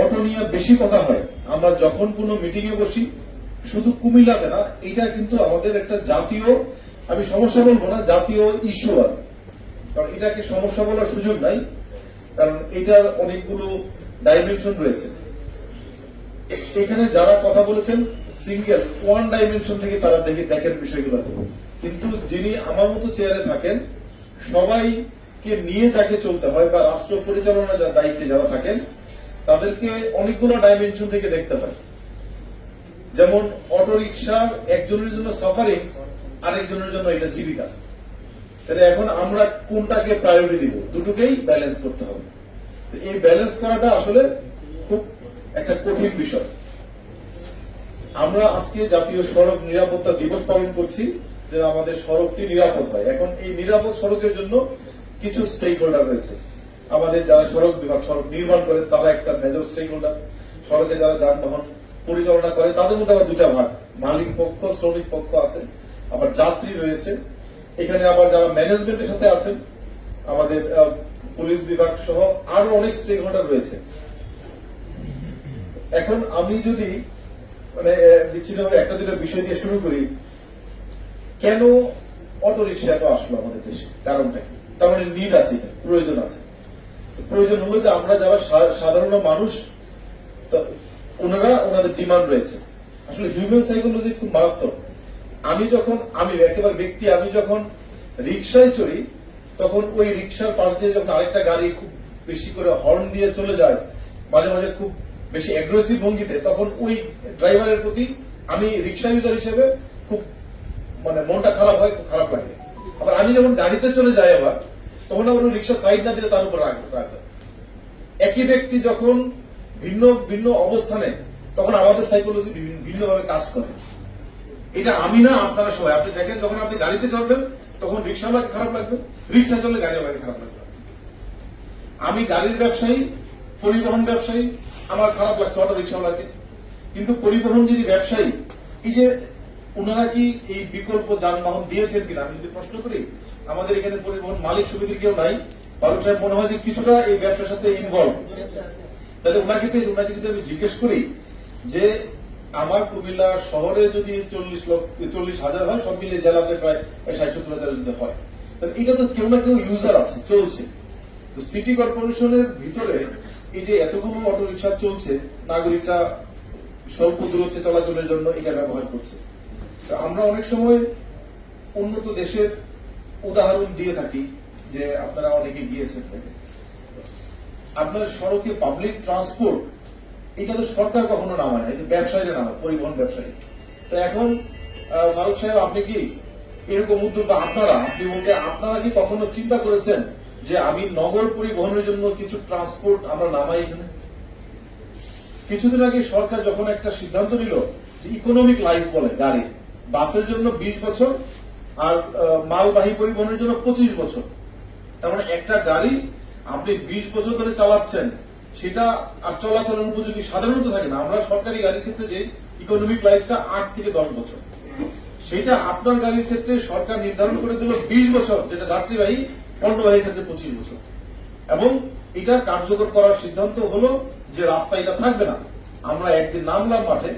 Auto নিয়ে বেশি কথা হয়। আমরা যখন কোনো মিটিং এ বসি, শুধু কুমিল্লাতে না এটা কিন্তু আমাদের একটা জাতীয়, আমি সমস্যা বলব না, জাতীয় ইস্যু আর। কারণ এটাকে সমস্যা বলার সুযোগ নাই, কারণ এটার অনেকগুলো ডাইমেনশন রয়েছে। এখানে যারা কথা বলেছেন সিঙ্গেল ওয়ান ডাইমেনশন থেকে তারা দেখে দেখেন বিষয়গুলো। কিন্তু যিনি আমার মতো চেয়ারে থাকেন, সবাইকে নিয়ে যাকে চলতে হয় বা রাষ্ট্র পরিচালনা যার দায়িত্বে যারা থাকেন তাদেরকে অনেকগুলো ডাইমেনশন থেকে দেখতে হয় যেমন অটো রিক্সা একজনের জন্য সাফারিংস আরেকজনের জন্য এটা জীবিকা। তাহলে এখন আমরা কোনটাকে প্রায়োরিটি দিব? দুটোকেই ব্যালেন্স করতে হবে। এই ব্যালেন্স করাটা আসলে খুব একটা কঠিন বিষয়। আমরা আজকে জাতীয় সড়ক নিরাপত্তা দিবস পালন করছি যে আমাদের সড়কটি নিরাপদ হয়। এখন এই নিরাপদ সড়কের জন্য কিছু স্টেক হোল্ডার রয়েছে। আমাদের যারা সড়ক বিভাগ, সড়ক নির্মাণ করে, তারা একটা মেজর স্টেক হোল্ডার সড়কে যারা যানবাহন পরিচালনা করে, তাদের মধ্যে আবার দুটা ভাগ। মালিক পক্ষ, শ্রমিক পক্ষ আছে আবার যাত্রী রয়েছে। এখানে আবার যারা ম্যানেজমেন্টের সাথে আছেন, আমাদের পুলিশ বিভাগ সহ আরও অনেক স্টেক হোল্ডার রয়েছে। এখন আমি যদি মানে বিচ্ছিন্নভাবে একটা দুটো বিষয় দিয়ে শুরু করি, কেন অটোরিক্সা এত আসলো আমাদের দেশে? কারণটা কি? তার মানে নিড আছে প্রয়োজন আছে। প্রয়োজন হলো যে আমরা যারা সাধারণ মানুষ ওনারা ওনাদের ডিমান্ড রয়েছে। আসলে হিউম্যান সাইকোলজি খুব মারাত্মক। আমি যখন, আমি একেবারে ব্যক্তি, আমি যখন রিক্সায় চড়ি, তখন ওই রিক্সার পাশ দিয়ে যখন আরেকটা গাড়ি খুব বেশি করে হর্ন দিয়ে চলে যায়, মাঝে মাঝে খুব বেশি অ্যাগ্রেসিভ ভঙ্গিতে, তখন ওই ড্রাইভারের প্রতি আমি রিক্সা ইউজার হিসেবে খুব মানে মনটা খারাপ হয় খারাপ লাগে। আবার আমি যখন গাড়িতে চলে যাই আবার তখন আবার রিক্সা সাইড না দিলে তার উপর রাগ একই ব্যক্তি যখন ভিন্ন ভিন্ন অবস্থানে, তখন আমাদের সাইকোলজি ভিন্নভাবে কাজ করে। এটা আমি না, আপনারা সবাই। আপনি দেখেন, যখন আপনি গাড়িতে চলবেন তখন রিক্সাওয়ালাকে খারাপ লাগবে। রিক্সা চললে গাড়িওয়ালাকে খারাপ লাগবে। আমি গাড়ির ব্যবসায়ী, পরিবহন ব্যবসায়ী, আমার খারাপ লাগছে অটো রিক্সাওয়ালাকে। কিন্তু পরিবহন যিনি ব্যবসায়ী, এই যে ওনারা কি এই বিকল্প যানবাহন দিয়েছেন কিনা? আমি যদি প্রশ্ন করি, আমাদের এখানে পরিবহন মালিক সমিতির কেউ নাই। বালক সাহেব মনে হয় যে কিছুটা এই ব্যবসার সাথে ইনভলভ তাহলে ওনাকে ওনাকে যদি আমি জিজ্ঞেস করি যে আমার কুমিল্লা শহরে যদি চল্লিশ লক্ষ, চল্লিশ হাজার হয়, সব মিলিয়ে জেলাতে প্রায় ষাট সত্তর হাজার যদি হয়। তাহলে এটা তো কেউ না কেউ ইউজার আছে, চলছে। তো সিটি কর্পোরেশনের ভিতরে এই যে এতগুলো অটো রিক্সা চলছে, নাগরিকরা স্বল্প দূরত্বে চলাচলের জন্য এটা ব্যবহার করছে। আমরা অনেক সময় উন্নত দেশের উদাহরণ দিয়ে থাকি যে আপনারা অনেকে গিয়েছেন আপনার সড়কে পাবলিক ট্রান্সপোর্ট এটা তো সরকার কখনো নামায় না, এটা ব্যবসায়ীরা নামায়, পরিবহন ব্যবসায়ী। তো এখন ফারুক সাহেব, আপনি কি এরকম উদ্যোগ বা আপনারা, আপনি বলতে আপনারা কি কখনো চিন্তা করেছেন যে আমি নগর পরিবহনের জন্য কিছু ট্রান্সপোর্ট আমরা নামাই এখানে? কিছুদিন আগে সরকার যখন একটা সিদ্ধান্ত নিল যে ইকোনমিক লাইফ বলে, গাড়ি বাসের জন্য বিশ বছর আর মালবাহী পরিবহনের জন্য পঁচিশ বছর। তার মানে একটা গাড়ি আপনি বিশ বছর ধরে চালাচ্ছেন, সেটা আর চলাচলের উপযোগী সাধারণত থাকে না। আমরা সরকারি গাড়ির ক্ষেত্রে যে ইকোনমিক লাইফটা আট থেকে দশ বছর। সেটা আপনার গাড়ির ক্ষেত্রে সরকার নির্ধারণ করে দিল বিশ বছর, যেটা যাত্রীবাহী পণ্যবাহীর ক্ষেত্রে পঁচিশ বছর। এবং এটা কার্যকর করার সিদ্ধান্ত হলো যে রাস্তা এটা থাকবে না। আমরা একদিন নামলাম মাঠে।